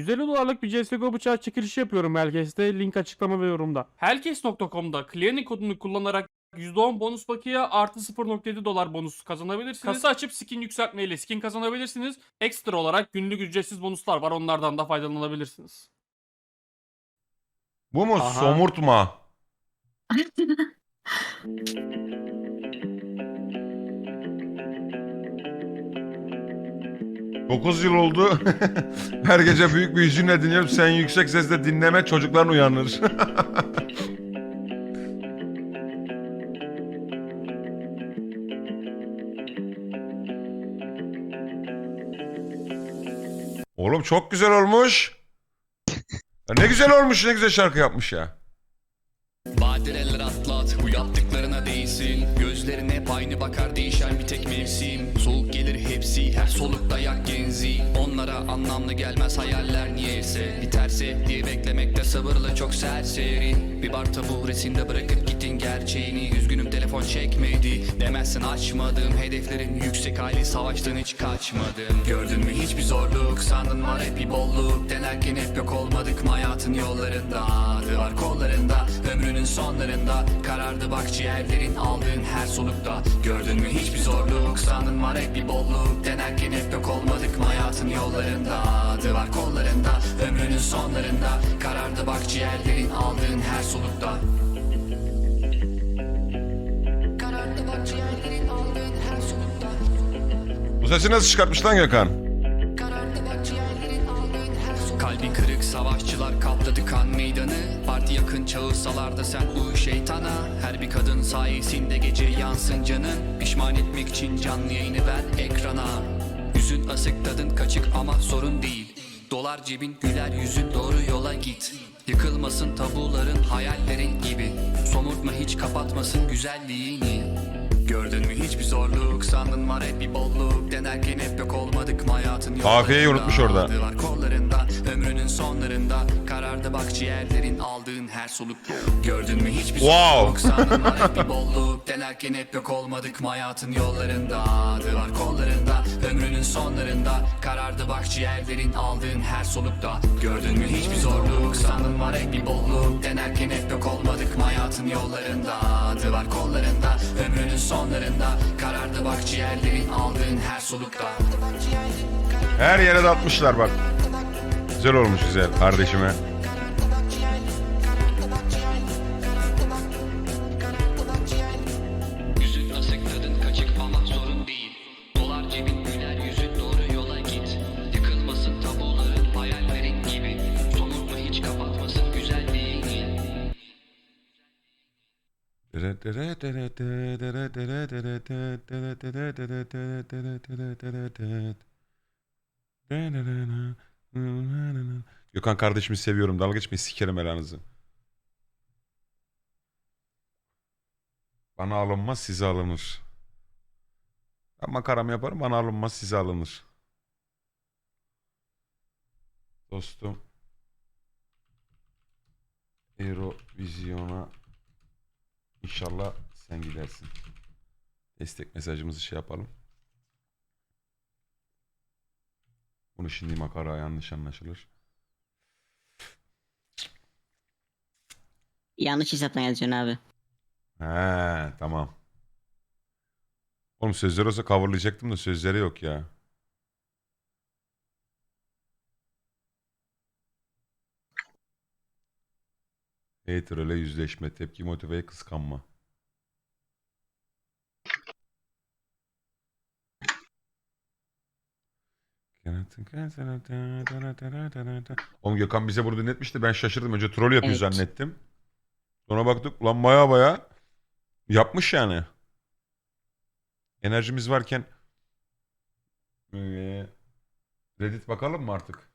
150 dolarlık bir CSGO bıçağı çekilişi yapıyorum Helkes'te. Link açıklama ve yorumda. Helkes.com'da Clearing kodunu kullanarak %10 bonus paketi artı 0.7 dolar bonus kazanabilirsiniz. Kasa açıp skin yükseltmeyle skin kazanabilirsiniz. Ekstra olarak günlük ücretsiz bonuslar var. Onlardan da faydalanabilirsiniz. Bu mu? Aha. Somurtma. Dokuz yıl oldu. Her gece büyük bir hüzünle dinliyorum. Sen yüksek sesle dinleme çocukların uyanır. Oğlum çok güzel olmuş. Ya ne güzel olmuş, ne güzel şarkı yapmış ya. Atlat, bu yaptıklarına değsin. Gözlerin hep aynı bakar değişen bir tek mevsim. Soğuk gelir hepsi, her solukta yak genzi. Onlara anlamlı gelmez hayaller niyeyse. Biterse diye beklemekte sabırla çok serseri Bir bar taburesinde bırakıp gittin gerçeğini. Üzgünüm telefon çekmedi. Demezsin açmadım. Hedeflerin yüksek hali savaştan hiç kaçmadım. Gördün mü hiçbir zorluk? Sandın var hep bir bolluk. Denerken hep yok olmadık mı hayatın yollarında? Adı var kollarında Ömrünün sonlarında Karardı bak ciğerlerin aldığın her solukta. Gördün mü hiçbir zorluk? Sandın var hep bir bolluk. Denerken hep yok olmadık mı hayatın yollarında? Adı var kollarında Ömrünün sonlarında. Karardı bak ciğerlerin aldığın her solukta. Karardı bak ciğerlerin aldığın her solukta. Bu sesi nasıl çıkartmış lan Gökhan? Kalbi kırık savaşçılar kapladı kan meydanı. Parti yakın çağırsalar da sen bu şeytana. Her bir kadın sayesinde gece yansın canın. Pişman etmek için canlı yayını ver ekrana. Yüzün asık tadın kaçık ama sorun değil. Dolar cebin güler yüzün doğru yola git. Yıkılmasın tabuların hayallerin gibi. Somurtma hiç kapatmasın güzelliğini. Gördün mü hiçbir zorluk sandın var hep bir bolluk. Denerken hep yok olmadık mı hayatın Kafiyeyi unutmuş orada. Kollarında. Ömrünün sonlarında Karardı bak ciğerlerin aldığın her soluk. Gördün mü hiçbir Wow. zorluk sandın var hep bir bolluk. Denerken hep yok olmadık mı hayatın yollarında? Adı var kollarında ömrünün sonlarında. Karardı bak ciğerlerin aldığın her solukta. Gördün mü hiçbir zorluk sandın var hep bir bolluk. Denerken hep yok olmadık mı hayatın yollarında? Adı var kollarında ömrünün sonlarında. Karardı bak ciğerlerin aldığın her solukta. Her yere de atmışlar bak. Güzel olmuş güzel kardeşime. Gökhan kardeşimi seviyorum. Dalga geçmeyin sikerim elanızı. Bana alınmaz size alınır. Ben makaramı yaparım bana alınmaz size alınır. Dostum. Eurovision'a inşallah sen gidersin. Destek mesajımızı şey yapalım. Bunu şimdi makara yanlış anlaşılır. Yanlış hesaptan yazacaksın abi. He tamam. Oğlum sözler olsa coverlayacaktım da sözleri yok ya. Hater ile yüzleşme, tepki motive, kıskanma. Oğlum Gökhan bize burada netmişti. Ben şaşırdım. Önce troll yapıyor Evet. zannettim. Sonra baktık lan baya baya yapmış yani. Enerjimiz varken Ee, Reddit bakalım mı artık?